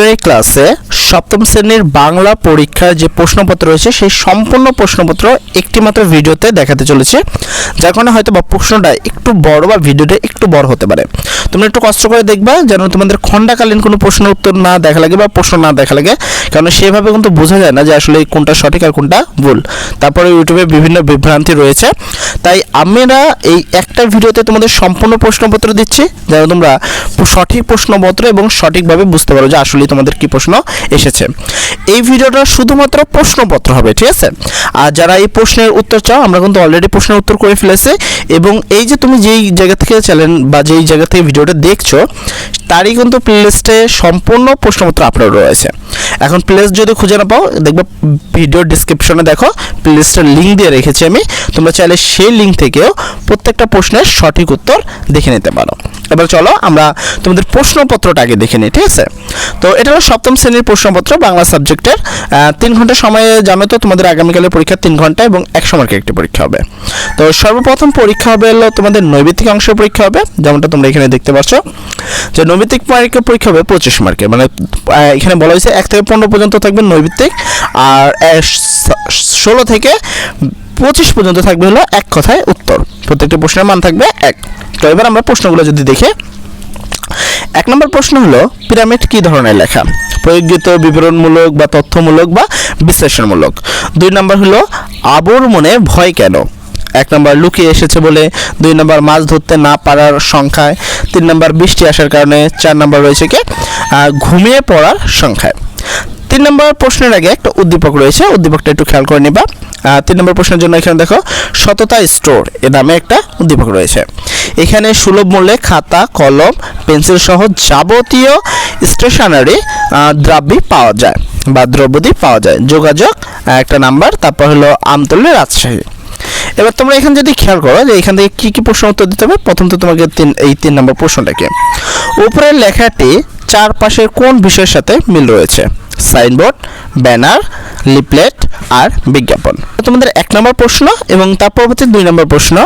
আজকের ক্লাসে সপ্তম শ্রেণির বাংলা পরীক্ষার যে প্রশ্নপত্র রয়েছে, সেই সম্পূর্ণ প্রশ্নপত্র একটি মাত্র ভিডিওতে দেখাতে চলেছে। যার কারণে হয়তো বা প্রশ্নটা একটু বড় বা ভিডিওটা একটু বড় হতে পারে। তোমরা একটু কষ্ট করে দেখবা যেন তোমাদের খণ্ডাকালীন কোনো প্রশ্ন উত্তর না দেখা লাগে বা প্রশ্ন না দেখা লাগে, কারণ সেভাবে কিন্তু বোঝা যায় না যে আসলে কোনটা সঠিক আর কোনটা ভুল। তারপরে ইউটিউবে বিভিন্ন বিভ্রান্তি রয়েছে। তাই আমরা এই একটা ভিডিওতে তোমাদের সম্পূর্ণ প্রশ্নপত্র দিচ্ছি, যেন তোমরা সঠিক প্রশ্নপত্র এবং সঠিকভাবে বুঝতে পারো যে আসলে তোমাদের কি প্রশ্ন এসেছে। এই ভিডিওটা শুধুমাত্র প্রশ্নপত্র হবে, ঠিক আছে? আর যারা এই প্রশ্নের উত্তর চাও, আমরা কিন্তু অলরেডি প্রশ্নের উত্তর করে ফেলেছি এবং এই যে তুমি যেই জায়গা থেকে চ্যানেল বা যেই জায়গা থেকে ভিডিওটা দেখছ, তারই কিন্তু প্লেলিস্টে সম্পূর্ণ প্রশ্নপত্র আপলোড রয়েছে। এখন প্লেস যদি খুঁজে না পাও, দেখবে ভিডিও ডিসক্রিপশনে দেখো প্লেলিস্টের লিঙ্ক দিয়ে রেখেছি আমি। তোমরা চাইলে সেই লিঙ্ক থেকেও প্রত্যেকটা প্রশ্নের সঠিক উত্তর দেখে নিতে পারো। এবার চলো আমরা তোমাদের প্রশ্নপত্রটা আগে দেখে নিই, ঠিক আছে? তো এটা হলো সপ্তম শ্রেণির প্রশ্নপত্র, বাংলা সাবজেক্টের। তিন ঘণ্টা সময়ে জানো তো, তোমাদের আগামীকালের পরীক্ষা তিন ঘণ্টা এবং একশো মার্কের একটি পরীক্ষা হবে। তো সর্বপ্রথম পরীক্ষা হবে হলো তোমাদের নৈবিত্তিক অংশের পরীক্ষা হবে, যেমনটা তোমরা এখানে দেখতে পাচ্ছ। যে নৈবিত্তিক পরীক্ষা হবে পঁচিশ মার্কের মানে এখানে বলা হয়েছে এক থেকে পনেরো পর্যন্ত থাকবে নৈবিত্তিক, আর ষোলো থেকে পঁচিশ পর্যন্ত থাকবে হলো এক কথায় উত্তর। প্রত্যেকটি প্রশ্নের মান থাকবে এক। তো এবার আমরা প্রশ্নগুলো যদি দেখে, এক নম্বর প্রশ্ন হলো, পিরামিড কি ধরনের লেখা? প্রয়োগিত বিবরণমূলক বা তথ্যমূলক বা বিশ্লেষণমূলক। দুই নম্বর হলো, আবর মনে ভয় কেন? এক নম্বর, লুকিয়ে এসেছে বলে। দুই নম্বর, মাছ ধরতে না পারার সংখ্যায়। তিন নম্বর, বৃষ্টি আসার কারণে। চার নম্বর রয়েছে কি? ঘুমিয়ে পড়ার সংখ্যায়। তিন নম্বর প্রশ্নের আগে একটা উদ্দীপক রয়েছে, উদ্দীপকটা একটু খেয়াল করে নিবা। তিন নম্বর প্রশ্নের জন্য এখানে দেখো, সততা স্টোর এ নামে একটা উদ্দীপক রয়েছে। এখানে সুলভ মূল্যে খাতা, কলম, পেন্সিল সহ যাবতীয় স্টেশনারি দ্রব্য পাওয়া যায় বা দ্রব্যদি পাওয়া যায়। যোগাযোগ একটা নাম্বার, তারপর হলো আমতলী রাজশাহী। এবার তোমরা এখানে যদি খেয়াল করো যে এখান থেকে কি কি প্রশ্ন উত্তর দিতে হবে, প্রথম তো তোমাকে তিন, এই তিন নম্বর প্রশ্নটাকে। উপরের লেখাটি চারপাশের কোন বিষয়ের সাথে মিল রয়েছে? সাইনবোর্ড, ব্যানার লিপলেট আর বিজ্ঞাপন। তোমাদের এক নম্বর প্রশ্ন এবং তার পরবর্তী দুই নম্বর প্রশ্ন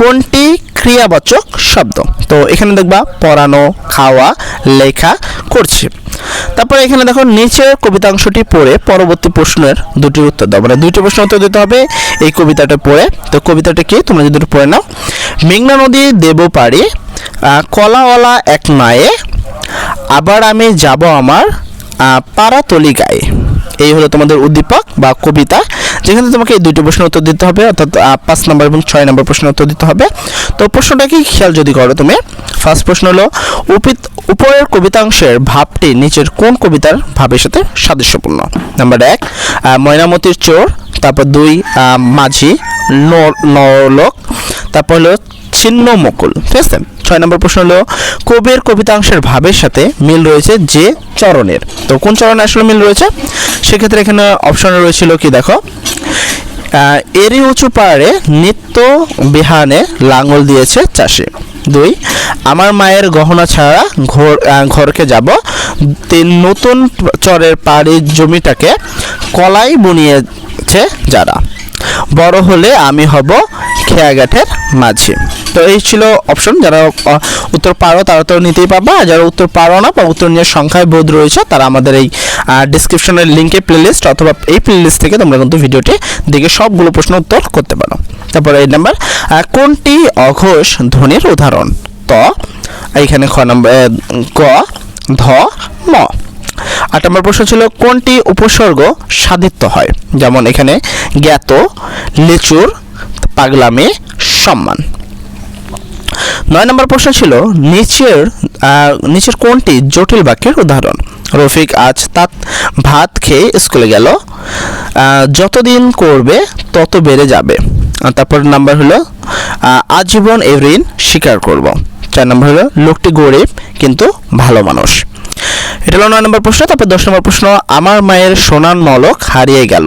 কোনটি ক্রিয়াবাচক শব্দ? তো এখানে দেখবা, পড়ানো, খাওয়া, লেখা, করছি। তারপরে এখানে দেখো, নিচের কবিতাংশটি পড়ে পরবর্তী প্রশ্নের দুটি উত্তর দাও। মানে দুইটি প্রশ্ন উত্তর দিতে হবে, এই কবিতাটা পড়ে। তো কবিতাটা কি? তোমরা যদি পড়ে নাও। মেঘনা নদী দেব পারি কলাওয়ালা এক মায়ে, আবার আমি যাব আমার গায়ে এই হলো তোমাদের উদ্দীপক বা কবিতা। যেখানে তোমাকে এই দুইটি প্রশ্নের উত্তর দিতে হবে, অর্থাৎ পাঁচ নম্বর এবং ছয় নম্বর প্রশ্নের উত্তর দিতে হবে। তো প্রশ্নটা কি খেয়াল যদি করো তুমি, ফার্স্ট প্রশ্ন হলো উপিত- উপরের কবিতাংশের ভাবটি নিচের কোন কবিতার ভাবের সাথে সাদৃশ্যপূর্ণ? নাম্বার এক ময়নামতির চোর, তারপর দুই মাঝি নরলোক, তারপর হলো ছিন্ন মুকুল। ঠিক আছে? ছয় নম্বর প্রশ্ন হলো, কবির কবিতাংশের ভাবের সাথে মিল রয়েছে যে চরণের। তো কোন চরণে আসলে মিল রয়েছে? সেক্ষেত্রে এখানে অপশনে রয়েছিল কি দেখো? এরই উঁচু পাহাড়ে নিত্য বিহানে লাঙল দিয়েছে চাষে। দুই, আমার মায়ের গহনা ছাড়া ঘর ঘরকে যাব। তিন, নতুন চরের পাড়ি জমিটাকে কলাই বুনিয়েছে যারা। বড় হলে আমি হব খেয়াঘাটের মাঝে। তো এই ছিল অপশন যারা উত্তর পারো তারা তো নিতেই আর যারা উত্তর পারো না বা উত্তর নিয়ে সংখ্যায় বোধ রয়েছে, তারা আমাদের এই ডিসক্রিপশনের লিঙ্কে প্লেলিস্ট অথবা এই প্লেলিস্ট থেকে তোমরা কিন্তু ভিডিওটি দেখে সবগুলো প্রশ্ন উত্তর করতে পারো। তারপরে এই নাম্বার কোনটি অঘোষ ধ্বনির উদাহরণ? ত, এইখানে খ নম্বর ক ধ, ম। আট নম্বর প্রশ্ন ছিল, কোনটি উপসর্গ সাধিত্য হয়? যেমন এখানে জ্ঞাত, লিচুর পাগলামে সম্মান। নয় নম্বর প্রশ্ন ছিল, নিচের নিচের কোনটি জটিল বাক্যের উদাহরণ? রফিক আজ তাত ভাত খেয়ে স্কুলে গেল। যতদিন করবে, তত বেড়ে যাবে। তারপর নাম্বার হলো আজীবন এই ঋণ স্বীকার করব। চার নম্বর হলো, লোকটি গরিব, কিন্তু ভালো মানুষ। এটা হলো নয় নম্বর প্রশ্ন, তারপর দশ নম্বর প্রশ্ন, আমার মায়ের সোনার নলক হারিয়ে গেল।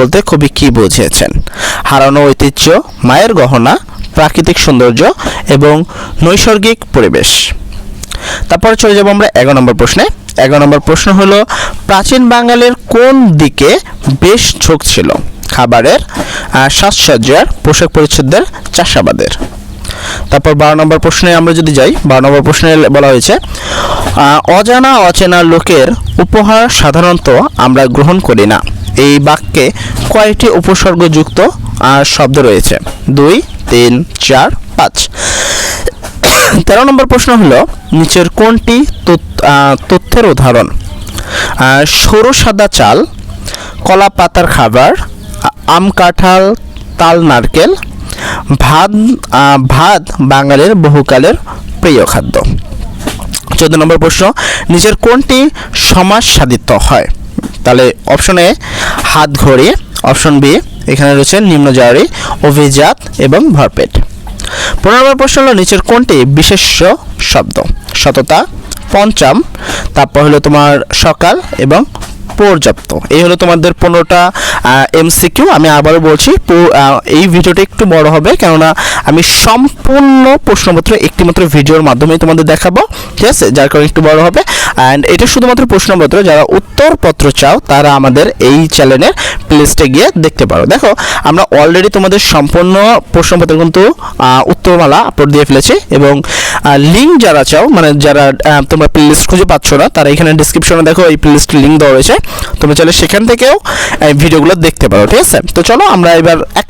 বলতে কবি কি বুঝিয়েছেন? হারানো ঐতিহ্য, মায়ের গহনা, প্রাকৃতিক সৌন্দর্য এবং নৈসর্গিক পরিবেশ। তারপরে চলে যাব আমরা এগারো নম্বর প্রশ্নে। এগারো নম্বর প্রশ্ন হলো, প্রাচীন বাঙালির কোন দিকে বেশ ঝোঁক ছিল? খাবারের সাজসজ্জার, পোশাক পরিচ্ছদের, চাষাবাদের। তারপর বারো নম্বর প্রশ্নে আমরা যদি যাই, বারো নম্বর প্রশ্নে বলা হয়েছে অজানা অচেনা লোকের উপহার সাধারণত আমরা গ্রহণ করি না। এই বাক্যে কয়টি উপসর্গযুক্ত শব্দ রয়েছে। দুই, তিন, চার, পাঁচ। তেরো নম্বর প্রশ্ন হলো, নিচের কোনটি তথ্য- তথ্যের উদাহরণ? সরু সাদা চাল, কলা পাতার খাবার, আম কাঁঠাল, তাল নারকেল, ভাত ভাত বাঙালির বহুকালের প্রিয় খাদ্য। চোদ্দ নম্বর প্রশ্ন, নিচের কোনটি সমাজ সাধিত হয়? তাহলে অপশন এ হাত ঘড়ি অপশন বি এখানে রয়েছে নিম্ন নিম্নজারি অভিজাত এবং ভরপেট। পনেরো নম্বর প্রশ্ন হলো, নিচের কোনটি বিশেষ্য শব্দ? সততা, পঞ্চম, তারপর হলো তোমার সকাল এবং পর্যাপ্ত। এই হলো তোমাদের পনেরোটা এমসিকিউ আমি আবারও বলছি এই ভিডিওটা একটু বড় হবে, কেননা আমি সম্পূর্ণ প্রশ্নপত্র, একটিমাত্র ভিডিওর মাধ্যমে তোমাদের দেখাবো, ঠিক আছে? যার কারণে একটু বড় হবে। অ্যান্ড এটা শুধুমাত্র প্রশ্নপত্র, যারা উত্তরপত্র চাও, তারা আমাদের এই চ্যানেলের প্লেলিস্টে গিয়ে দেখতে পারো। দেখো, আমরা অলরেডি তোমাদের সম্পূর্ণ প্রশ্নপত্র কিন্তু উত্তরমালা আপলোড দিয়ে ফেলেছি এবং লিঙ্ক যারা চাও মানে যারা তোমরা প্লেলিস্ট খুঁজে পাচ্ছ না, তারা এখানে ডিসক্রিপশনে দেখো, এই প্লেলিস্টের লিঙ্ক দেওয়া রয়েছে। তোমরা চাইলে সেখান থেকেও ভিডিওগুলো দেখতে পারো ঠিক আছে? তো চলো আমরা এবার এক